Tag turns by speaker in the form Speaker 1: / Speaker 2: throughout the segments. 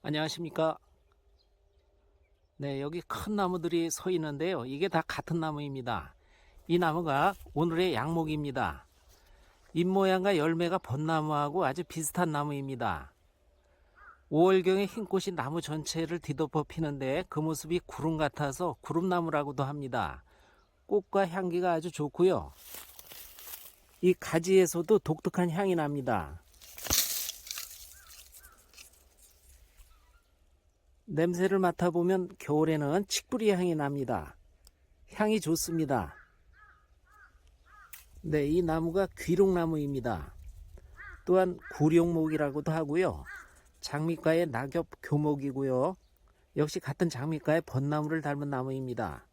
Speaker 1: 안녕하십니까. 네, 여기 큰 나무들이 서 있는데요. 이게 다 같은 나무입니다. 이 나무가 오늘의 양목입니다. 잎 모양과 열매가 벚나무하고 아주 비슷한 나무입니다. 5월경에 흰 꽃이 나무 전체를 뒤덮어 피는데 그 모습이 구름 같아서 구름나무라고도 합니다. 꽃과 향기가 아주 좋고요. 이 가지에서도 독특한 향이 납니다. 냄새를 맡아보면 겨울에는 칡뿌리 향이 납니다. 향이 좋습니다. 네, 이 나무가 귀록나무입니다. 또한 구룡목이라고도 하고요. 장미과의 낙엽 교목이고요. 역시 같은 장미과의 벚나무를 닮은 나무입니다.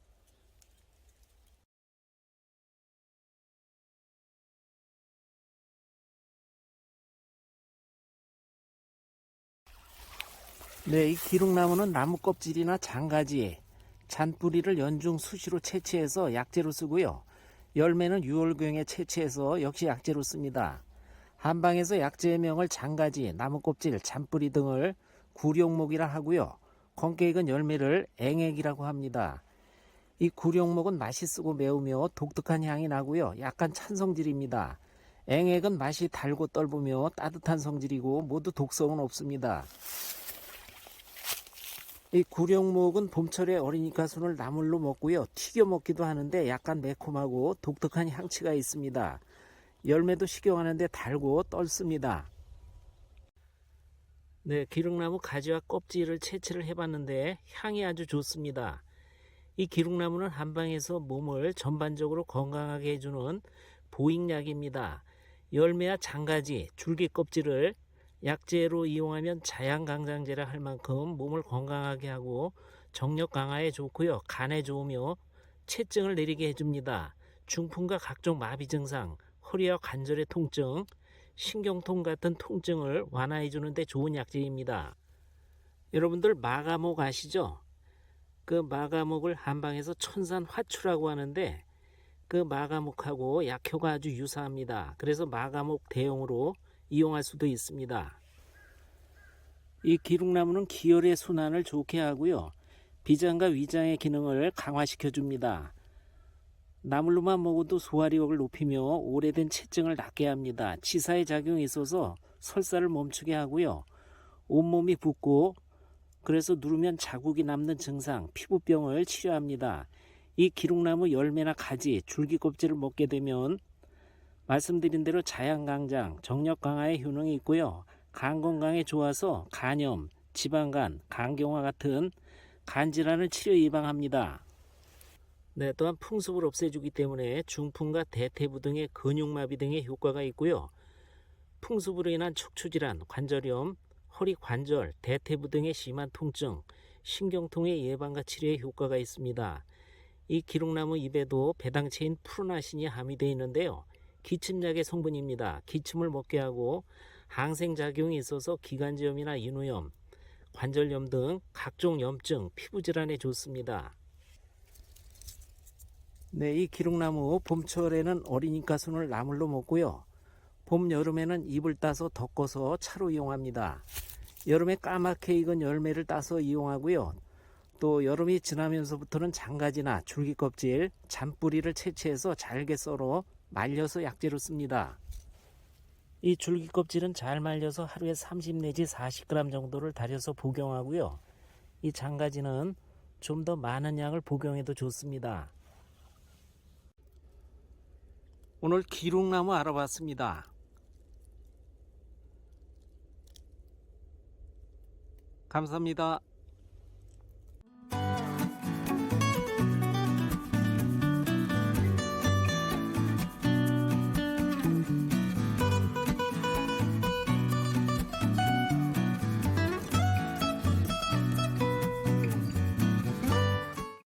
Speaker 1: 네, 이 기록나무는 나무 껍질이나 장가지, 잔뿌리를 연중 수시로 채취해서 약재로 쓰고요. 열매는 6월경에 채취해서 역시 약재로 씁니다. 한방에서 약재의 명을 장가지, 나무 껍질, 잔뿌리 등을 구룡목이라 하고요. 건깨 익은 열매를 앵액이라고 합니다. 이 구룡목은 맛있고 매우며 독특한 향이 나고요. 약간 찬 성질입니다. 앵액은 맛이 달고 떫으며 따뜻한 성질이고 모두 독성은 없습니다. 이 구룡목은 봄철에 어리니까 순을 나물로 먹고요. 튀겨 먹기도 하는데 약간 매콤하고 독특한 향치가 있습니다. 열매도 식용하는데 달고 떫습니다. 네, 기름나무 가지와 껍질을 채취를 해봤는데 향이 아주 좋습니다. 이 기름나무는 한방에서 몸을 전반적으로 건강하게 해주는 보익약입니다. 열매와 장가지, 줄기 껍질을 약재로 이용하면 자양강장제라 할 만큼 몸을 건강하게 하고 정력 강화에 좋고요. 간에 좋으며 체증을 내리게 해줍니다. 중풍과 각종 마비 증상, 허리와 관절의 통증, 신경통 같은 통증을 완화해 주는데 좋은 약재입니다. 여러분들 마가목 아시죠? 그 마가목을 한방에서 천산 화추라고 하는데 그 마가목하고 약효가 아주 유사합니다. 그래서 마가목 대용으로 이용할 수도 있습니다. 이 기룩나무는 기혈의 순환을 좋게 하고요. 비장과 위장의 기능을 강화시켜 줍니다. 나물로만 먹어도 소화력을 높이며 오래된 체증을 낫게 합니다. 치사의 작용이 있어서 설사를 멈추게 하고요. 온몸이 붓고 그래서 누르면 자국이 남는 증상, 피부병을 치료합니다. 이 기룩나무 열매나 가지, 줄기 껍질을 먹게 되면 말씀드린 대로 자양강장, 정력 강화의 효능이 있고요. 간 건강에 좋아서 간염, 지방간, 간경화 같은 간 질환을 치료 예방합니다. 네, 또한 풍습을 없애주기 때문에 중풍과 대퇴부 등의 근육마비 등의 효과가 있고요. 풍습으로 인한 척추질환, 관절염, 허리 관절, 대퇴부 등의 심한 통증, 신경통의 예방과 치료에 효과가 있습니다. 이 기록나무 잎에도 배당체인 프로나신이 함유되어 있는데요. 기침약의 성분입니다. 기침을 먹게 하고 항생작용이 있어서 기관지염이나 인후염, 관절염 등 각종 염증, 피부질환에 좋습니다. 네, 이 기록나무 봄철에는 어리니까 순을 나물로 먹고요. 봄, 여름에는 잎을 따서 덮어서 차로 이용합니다. 여름에 까맣게 익은 열매를 따서 이용하고요. 또 여름이 지나면서부터는 장가지나 줄기 껍질, 잔뿌리를 채취해서 잘게 썰어 말려서 약재로 씁니다. 이 줄기 껍질은 잘 말려서 하루에 30 내지 40g 정도를 달여서 복용하고요. 이 장가지는 좀 더 많은 양을 복용해도 좋습니다. 오늘 기룩나무 알아봤습니다. 감사합니다.